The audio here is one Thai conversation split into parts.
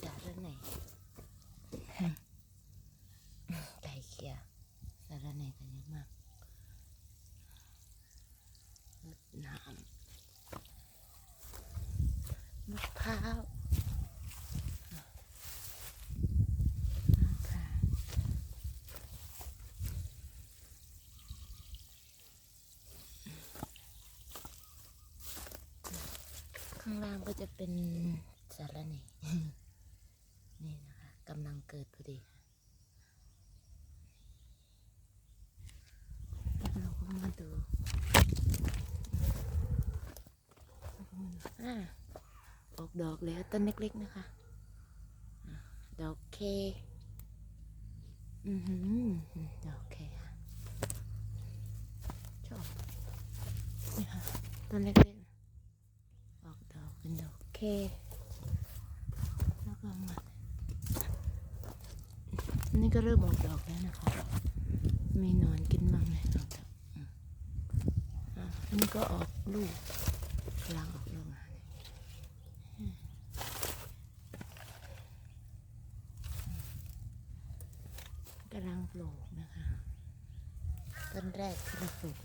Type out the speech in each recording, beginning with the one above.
สารไหนไก่เคียสารไหนกันเยอะมากรดน้ำมะพร้าวข้างล่างก็จะเป็น ดีเราก็มาดูอ่าออกดอกแล้วต้นเล็กๆนะคะ ดอกเค อือหือดอกเคค่ะชอบนี่ค่ะต้นเล็กๆ ออกดอกเป็นดอกเค แล้วก็มา นี่ก็เริ่มออกดอกแล้วนะคะ มีหนอนกินบ้างเลยออกดอกอันนี้ก็ออกลูกกำลังออกลูกอะอืมกำลังปลูกนะคะต้นแรกที่เราปลูก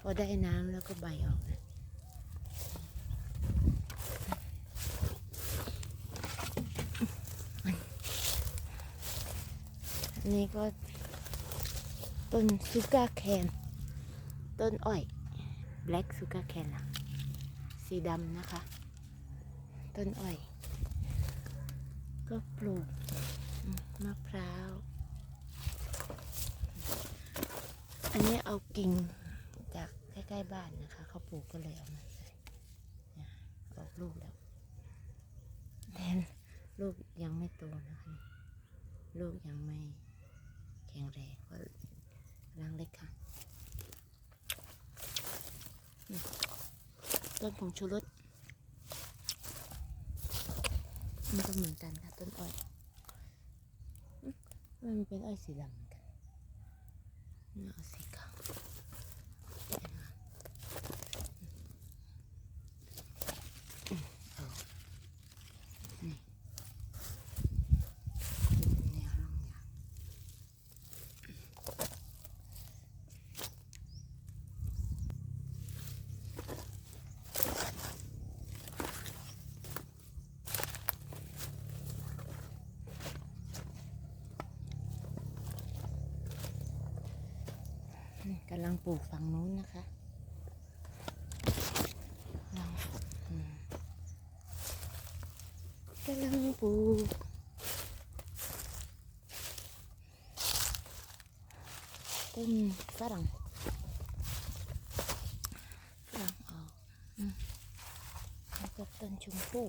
พอได้น้ำแล้วก็ใบออกนะ นี้ก็ต้นซูกาแคนต้นอ้อยแบล็กซูกาแคนอะสีดำนะคะ ต้นอ้อย ก็ปลูกมะพร้าว อันนี้เอากิ่งจากใกล้ๆบ้านนะคะ เขาปลูกก็เลยเอามาใส่ออกลูกแล้วแต่ลูกยังไม่โตนะคะ ลูกยังไม่ แข็งแรงก็ร่างเล็กค่ะต้นผงชูรสมันก็เหมือนกันค่ะต้นอ้อยมันเป็นอ้อยสีดำเหมือนกันนี่เอสีขาวอืมเอานี่เป็นแนวร่องยาง นี่ กำลังปลูกฝั่งนู้นนะคะกำลังปลูกต้นฝรั่งฝรั่งออกอืมแล้วก็ต้นชมพู่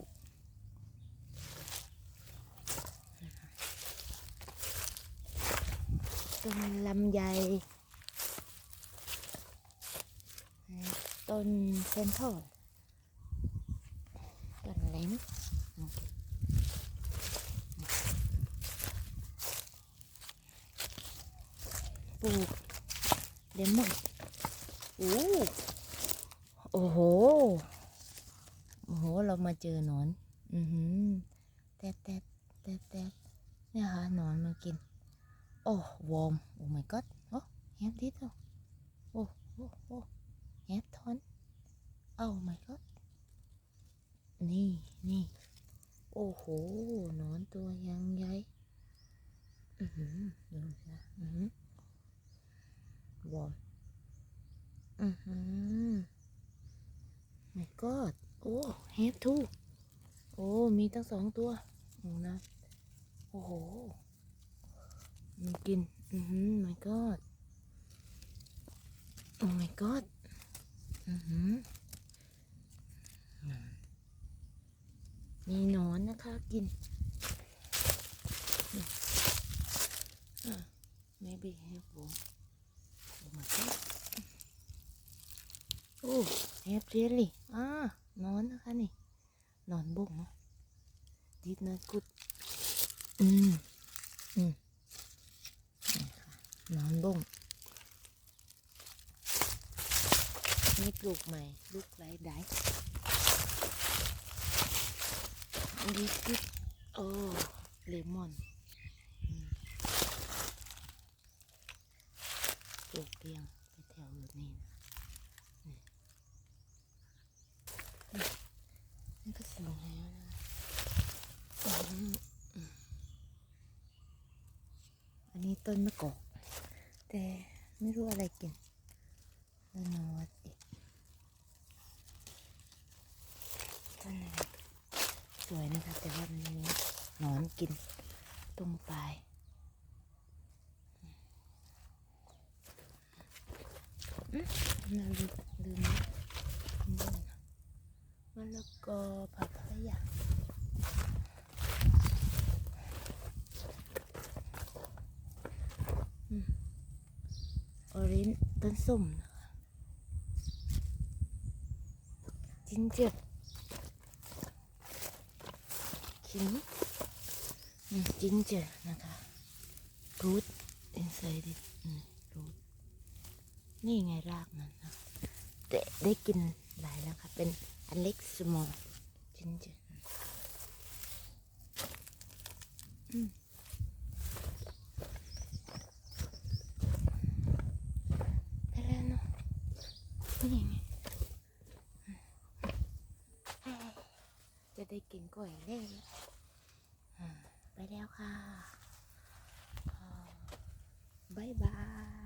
ต้นลำไย ต้ นเซนทรัลต้นเล้งโอเคปลูกเลมอนโอ้โอ้โห โอ้โห เรามาเจอหนอน อือหือแตะแตะแตะแตะเนี่ยค่ะหนอนมากิน โอ้วอม โอ้ my god โอ้แฮปดิสโอ้โอ้โอ้แอปทอน โอ้ my god นี่นี่โอ้โหนอนตัวยังใหญ่อือหือดูสิอือหือวอมอือหือ my god โอ้แฮปทูโอ้มีตั้งสองตัวโอ้นะโอ้โหมันกินอือหือ my god โอ้ my god อือหือ มีหนอนนะคะกินอะ maybe have one oh my god โอ้ have really อ่านอนนะคะนี่นอนบุ้งเนาะ did not good อืมอืมนอนบุ้งนี่ปลูกใหม่ ลูกไรได้ ดิสกิตโอ้เลมอนปลูกเพียงไปแถวนี้นะนี่ก็สูงแล้วนะอันนี้ต้นมะกอก แต่ไม่รู้อะไรกินแล้วนอดอี วยนะคะ แต่ว่ามันมีหนอนกินตรงปลายเราลืมลืมนี่นละกอผักขยะอืมออรินต้นส้มนะคะจินเจอ ร์ขิงอืมจินเจอนะคะรูท inside it อืมรูทนี่ไงรากมันนะแต่ได้กินหลายแล้วค่ะ เป็นอันเล็กสมอลจินเจอไปแล้วเนาะนี่ไงอืมจะ ได้กินก๋วยเล่แน่ไปแล้วค่ะบายบาย